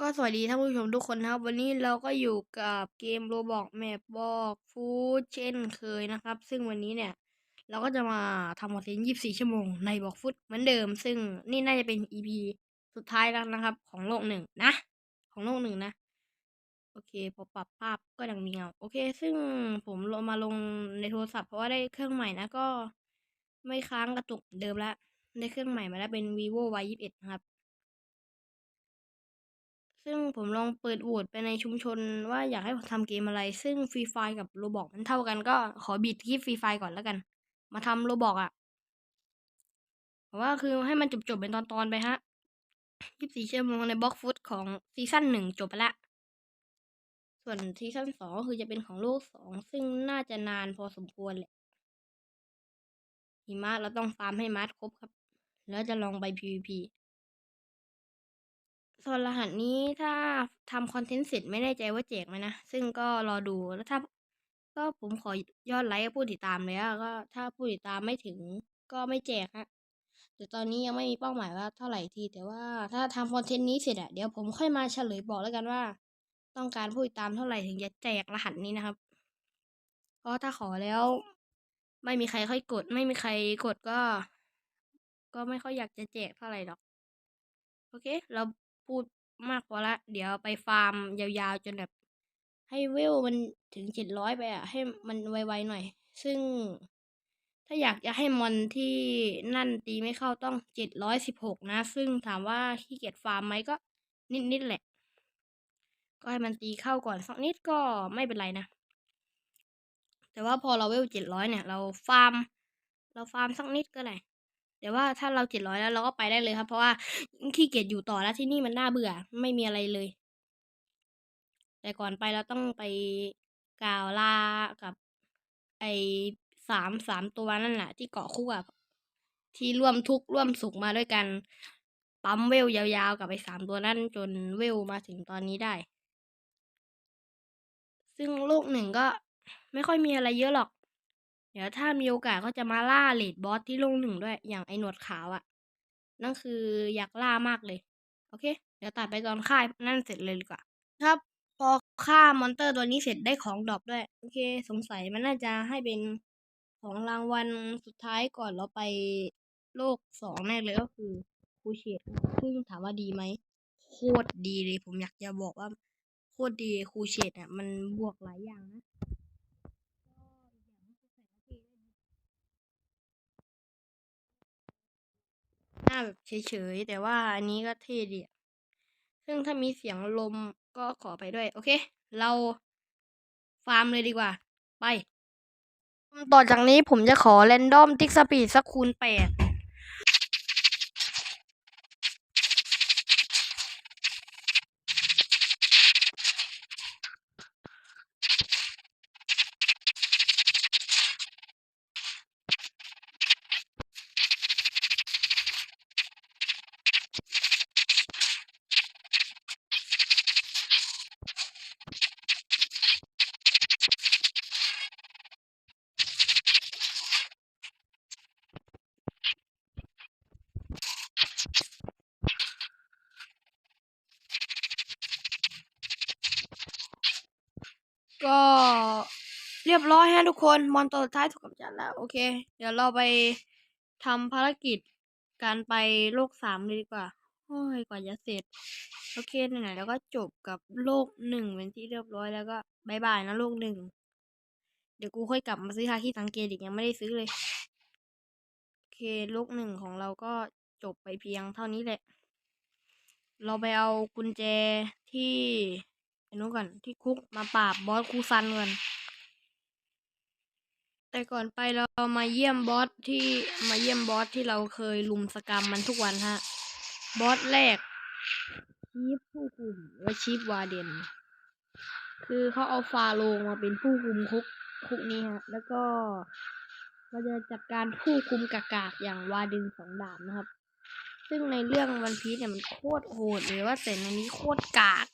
ก็สวัสดีท่านผู้ชมทุกคนนะครับ วันนี้เราก็อยู่กับเกมโรบอกแมปบอกฟูดเช่นเคยนะครับ ซึ่งวันนี้เนี่ย เราก็จะมาทำคอนเทนต์24 ชั่วโมงในบอกฟุตเหมือนเดิม ซึ่งนี่น่าจะเป็น EP สุดท้ายแล้วนะครับ ของโลกหนึ่งนะ ของโลกหนึ่งนะ โอเคพอปรับภาพก็ดังมีเงาโอเค ซึ่งผมลงมาลงในโทรศัพท์เพราะว่าได้เครื่องใหม่นะก็ ไม่ค้างกระตุกเหมือนเดิมแล้วได้เครื่องใหม่มาแล้วเป็น vivo y 2 1นะครับ ซึ่งผมลองเปิดโหวตไปในชุมชนว่าอยากให้ผมทำเกมอะไร ซึ่งฟรีไฟกับโรบอกมันเท่ากันก็ขอบิดที่ฟรีไฟก่อนแล้วกัน มาทำโรบอกอะเพราะว่าคือให้มันจบๆเป็นตอนๆไปฮะ24ชั่วโมงในบล็อกฟุตของซีซั่นหนึ่งจบไปละ ส่วนซีซั่นสองคือจะเป็นของโลกสองซึ่งน่าจะนานพอสมควรแหละหิมะเราต้องฟาร์มให้มาร์ครบครับ แล้วจะลองไป PVP ส่วนรหัสนี้ถ้าทำคอนเทนต์เสร็จไม่แน่ใจว่าแจกไหมนะ ซึ่งก็รอดูแล้วถ้า ก็ผมขอยอดไลค์ผู้ติดตามเลยอะก็ถ้าผู้ติดตามไม่ถึงก็ไม่แจกฮะแต่ตอนนี้ยังไม่มีเป้าหมายว่าเท่าไหร่ทีแต่ว่าถ้าทำคอนเทนต์นี้เสร็จอะเดี๋ยวผมค่อยมาเฉลยบอกแล้วกันว่า ต้องการผู้ติดตามเท่าไหร่ถึงจะแจกรหัสนี้นะครับเพราะถ้าขอแล้ว ไม่มีใครค่อยกด ไม่มีใครกดก็ ก็ไม่ค่อยอยากจะแจกเท่าไหร่หรอก โอเค เรา พูดมากพอละ เดี๋ยวไปฟาร์มยาวๆ จนแบบ ให้เวลมันถึงเจ็ดร้อยไปอะ ให้มันไวๆหน่อย ซึ่ง ถ้าอยากจะให้มอนที่นั่นตีไม่เข้าต้องเจ็ดร้อยสิบหกนะ ซึ่งถามว่าขี้เกียจฟาร์มไหมก็นิดๆแหละ ก็ให้มันตีเข้าก่อนสักนิดก็ไม่เป็นไรนะ แต่ว่าพอเราเวลเจ็ดร้อยเนี่ย เราฟาร์ม เราฟาร์มสักนิดก็ได้ แต่ว่าถ้าเราเจ็ดร้อยแล้วเราก็ไปได้เลยครับ เพราะว่าขี้เกียจอยู่ต่อแล้วที่นี่มันน่าเบื่อ ไม่มีอะไรเลย แต่ก่อนไปเราต้องไปกล่าวลากับ ไอสามสามตัวนั่นแหละที่เกาะคู่อะที่ร่วมทุกข์ร่วมสุขมาด้วยกัน ปั๊มเวลยาวๆ กับไอ้สามตัวนั่นจนเวลมาถึงตอนนี้ได้ ซึ่งโลกหนึ่งก็ไม่ค่อยมีอะไรเยอะหรอก เดี๋ยวถ้ามีโอกาสก็จะมาล่าเลดบอสที่โลกหนึ่งด้วย อย่างไอหนวดขาวอะ่ะ นั่นคืออยากล่ามากเลย โอเค เดี๋ยวตัดไปตอนค่ายนั่นเสร็จเลยดีกว่า ครับ พอฆ่ามอนเตอร์ตัวนี้เสร็จได้ของดรอปด้วย โอเค สงสัยมันน่าจะให้เป็นของรางวัลสุดท้ายก่อนเราไปโลกสองแน่เลยก็คือคูเชตซึ่งถามว่าดีไหม โคตรดีเลยผมอยากจะบอกว่า โคตรดีคูเชตอะ มันบวกหลายอย่างนะ หน้าแบบเฉยๆ แต่ว่าอันนี้ก็เท่ดีซึ่งถ้ามีเสียงลมก็ขอไปด้วย โอเค เราฟาร์มเลยดีกว่า ไป ต่อจากนี้ผมจะขอเรนดอมติ๊กสปีดสักคูณแปด ก็เรี ยบร้อยฮะทุกคน มอนตัวสุดท้ายถูกกำจัดแล้ว โอเค เดี๋ยวเราไปทำภารกิจการไปโลกสามเลยดีกว่า โอ้ย กว่าจะเสร็จ โอเคไหนๆแล้วก็จบกับโลกหนึ่งเป็นที่เรียบร้อยแล้วก็บายบายนะโลกหนึ่ง เดี๋ยวกูค่อยกลับมาซื้อฮาคิสังเกตอีกยังไม่ได้ซื้อเลย โอเคโลกหนึ่งของเราก็จบไปเพียงเท่านี้แหละ เราไปเอากุญแจที่ไอ้นู้นก่อนที่คุกมาปราบบอสคูซันก่อน แต่ก่อนไปเรามาเยี่ยมบอสที่มาเยี่ยมบอสที่เราเคยลุมสกรรมมันทุกวันฮะ บอสแรกชีฟผู้คุมและชีฟวาเดน คือเขาเอาฟาโลงมาเป็นผู้คุมคุกคุกนี้ฮะ แล้วก็เราจะจัดการผู้คุมกากากอย่างวาเดนสองดาบนะครับ ซึ่งในเรื่องวันพีเนี่ยมันโคตรโหดเลยว่าแต่ในนี้โคตรกาก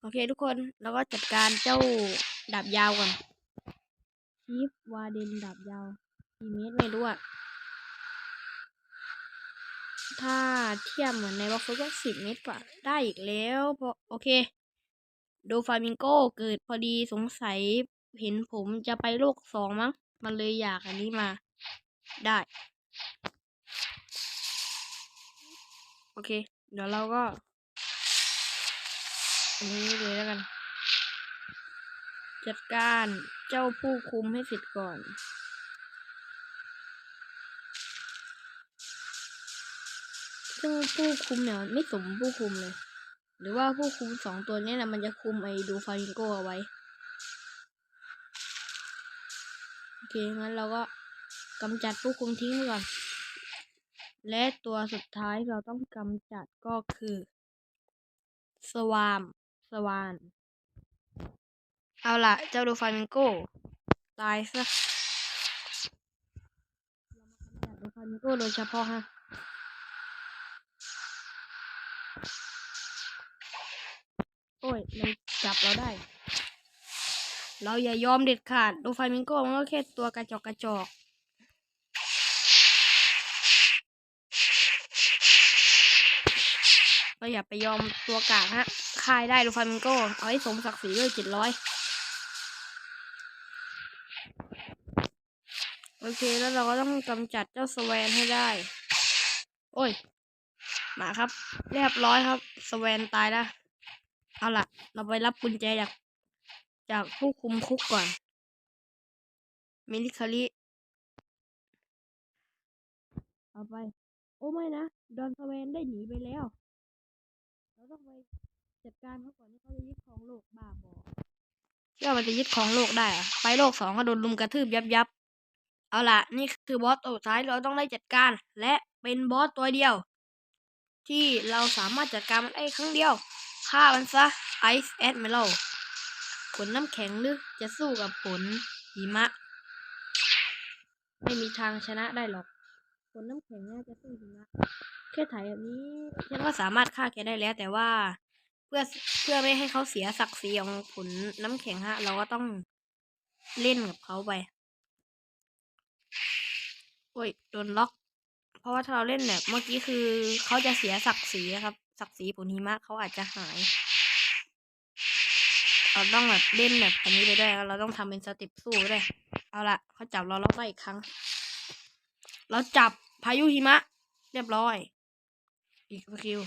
โอเคทุกคน แล้วก็จัดการเจ้าดาบยาวก่อน ชีฟวาเดนดาบยาวกี่เมตรไม่รู้อะถ้าเทียบเหมือนในบล็อกฟุตก็สิบเมตรกว่า ได้อีกแล้วเพราะโอเค โดฟามิงโกเกิดพอดีสงสัยเห็นผมจะไปโลกสองมั้ง มันเลยอยากอันนี้มา ได้ โอเค เดี๋ยวเราก็ อันนี้เลยแล้วกัน จัดการเจ้าผู้คุมให้เสร็จก่อน ซึ่งผู้คุมเนี่ยไม่สมผู้คุมเลย หรือว่าผู้คุมสองตัวนี้นะมันจะคุมไอ้ดูฟาริงโกเอาไว้ โอเค งั้นเราก็กำจัดผู้คุมทิ้งไปก่อน และตัวสุดท้ายเราต้องกำจัดก็คือ สวาม สวาน เอาล่ะ เจ้าดูฟามิงโกตายซะเรามากำจัดดูฟามิงโกโดยเฉพาะฮะ โอ้ย มันจับเราได้ เราอย่ายอมเด็ดขาด ดูฟามิงโกมันก็แค่ตัวกระจอกกระจอกเราอย่าไปยอมตัวกากฮะค่ายได้ดูฟามิงโก เอาให้สมศักดิ์ศรีด้วยเจ็ดร้อย โอเคแล้วเราก็ต้องกำจัดเจ้าสแวนให้ได้ โอ้ย มาครับ เรียบร้อยครับ สแวนตายแล้วเอาล่ะ เราไปรับกุญแจจากจากผู้คุมคุกก่อน มิลิคาริเอาไป โอ้ไม่นะ ดอนสแวนได้หนีไปแล้ว เราต้องไปจัดการเขาก่อนที่เขาจะยึดครองโลกบ้าบอเชื่อมันจะยึดครองโลกได้อะไปโลกสองก็โดนลุมกระทืบยับยับ เอาล่ะ นี่คือบอสตัวสุดท้ายเราต้องได้จัดการ และเป็นบอสตัวเดียว ที่เราสามารถจัดการมันได้ครั้งเดียวฆ่ามันซะไอซ์แอดเมลผลน้ำแข็งหรือจะสู้กับผลหิมะ ไม่มีทางชนะได้หรอกผลน้ำแข็งน่าจะสู้หิมะแค่ถ่ายแบบนี้ฉันก็สามารถฆ่าแกได้แล้ว แต่ว่าเพื่อเพื่อไม่ให้เขาเสียศักดิ์ศรีของผลน้ำแข็งฮะ เราก็ต้องเล่นกับเขาไป โอ้ยโดนล็อก เพราะว่าถ้าเราเล่นแบบเมื่อกี้คือเขาจะเสียศักดิ์ศรีนะครับ ศักดิ์ศรีผลหิมะเขาอาจจะหาย เราต้องแบบเล่นแบบอันนี้ไปด้วยเราต้องทำเป็นสเต็ปสู้ด้วยเอาละเขาจับเราล็อกได้อีกครั้ง เราจับพายุหิมะ เรียบร้อย อีกสกิล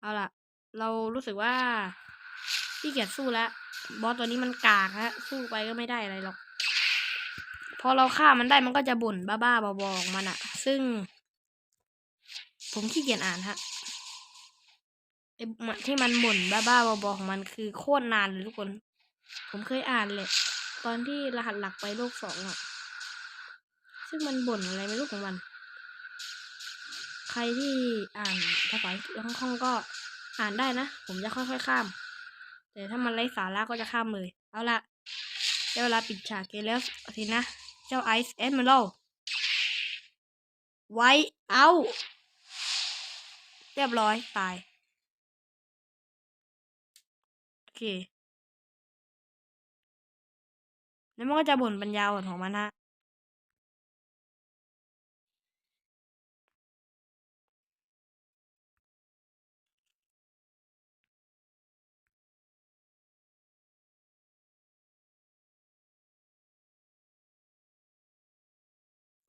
เอาล่ะเรารู้สึกว่าที่เกียจสู้แล้วบอสตัวนี้มันกากฮะสู้ไปก็ไม่ได้อะไรหรอก พอเราฆ่ามันได้มันก็จะบ่นบ้าๆบอๆของมันอะซึ่ง ผมขี้เกียจอ่านฮะไอ้ที่มันบ่นบ้าๆบอๆของมันคือโคตรนานเลยทุกคน ผมเคยอ่านเลยตอนที่รหัสหลักไปโลกสองอะซึ่งมันบ่นอะไรไม่รู้ของมัน ใครที่อ่านภาษาคล่องๆก็อ่านได้นะ ผมจะค่อยๆข้าม แต่ถ้ามันไร้สาระก็จะข้ามเลย เอาละได้เวลาปิดฉากเกมแล้วสินะ จ้าไอซ์เอ m เมอรัลไว้เอาเรียบร้อยตาย โอเค แล้วมันก็จะบ่นปัญญาอ่อนของมันฮะ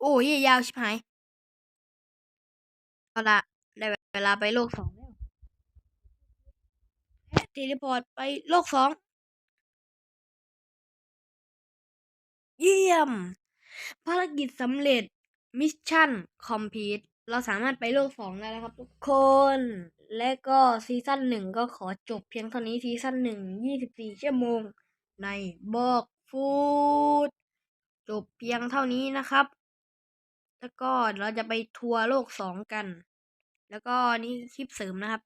โอ้ยยาวชิบหาย เอาละได้เวลาไปโลกสองแล้วและเทเลพอร์ตไปโลกสอง เยี่ยม ภารกิจสำเร็จ มิชชั่นคอมพีทเราสามารถไปโลกสองได้แล้วครับทุกคน และก็ซีซั่นหนึ่งก็ขอจบเพียงเท่านี้ซีซั่นหนึ่งยี่สิบสี่ชั่วโมง ในบอกฟูดจบเพียงเท่านี้นะครับ แล้วก็เราจะไปทัวร์โลกสองกัน แล้วก็นี่คลิปเสริมนะครับ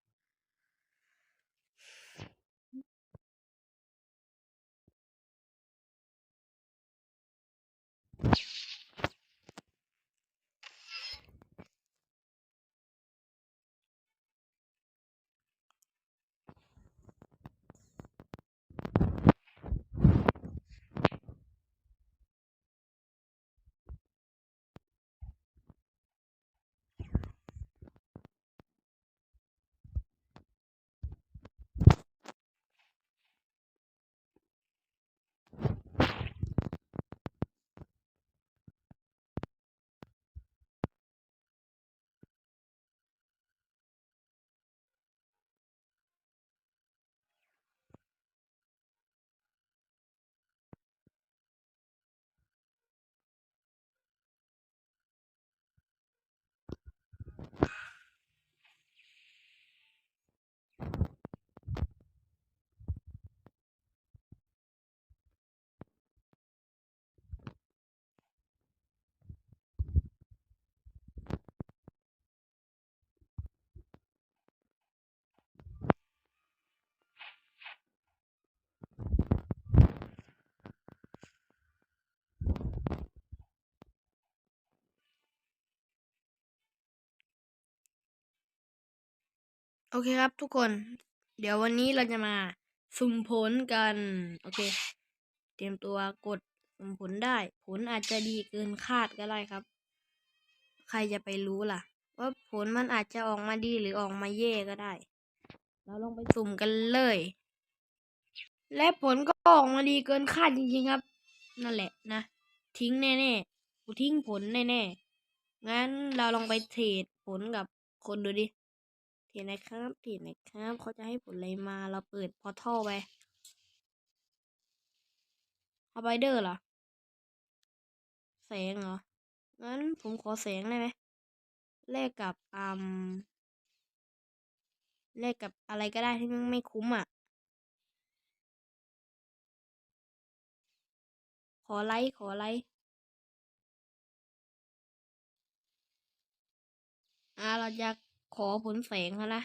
โอเคครับทุกคน เดี๋ยววันนี้เราจะมาสุ่มผลกัน โอเค เตรียมตัวกดสุ่มผลได้ ผลอาจจะดีเกินคาดก็ได้ครับ ใครจะไปรู้ล่ะ ว่าผลมันอาจจะออกมาดีหรือออกมาแย่ก็ได้ เราลองไปสุ่มกันเลย และผลก็ออกมาดีเกินคาดจริงๆครับ นั่นแหละนะ ทิ้งแน่ๆกูทิ้งผลแน่ๆงั้นเราลองไปเทรดผลกับคนดูดิ เทรดนะครับเทรดนะครับเขาจะให้ผลอะไรมาเราเปิดพอทัลไปเอาไปเดอร์เหรอ แสงเหรอ งั้นผมขอแสงได้ไหมแลกกับอืมแลกกับอะไรก็ได้ที่มันไม่คุ้มอะ ขอไลค์ขอไลค์อ่าเราจะ ขอผลแสงแล้วนะ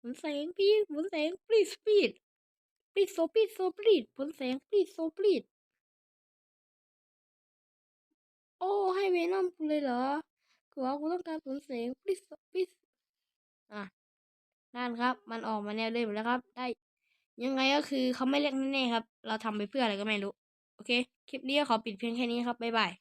ผลแสงพี่ผลแสง please please please so please so please ผลแสง please so please โอ้ให้เวนอมกูเลยเหรอกูว่ากูต้องการผลแสง please so please อะนั่นครับ มันออกมาแนวเดิมแล้วครับ ได้ ยังไงก็คือเขาไม่เรียกแน่ๆครับ เราทำไปเพื่ออะไรก็ไม่รู้ โอเค คลิปนี้ก็ขอปิดเพียงแค่นี้ครับ บ๊ายบาย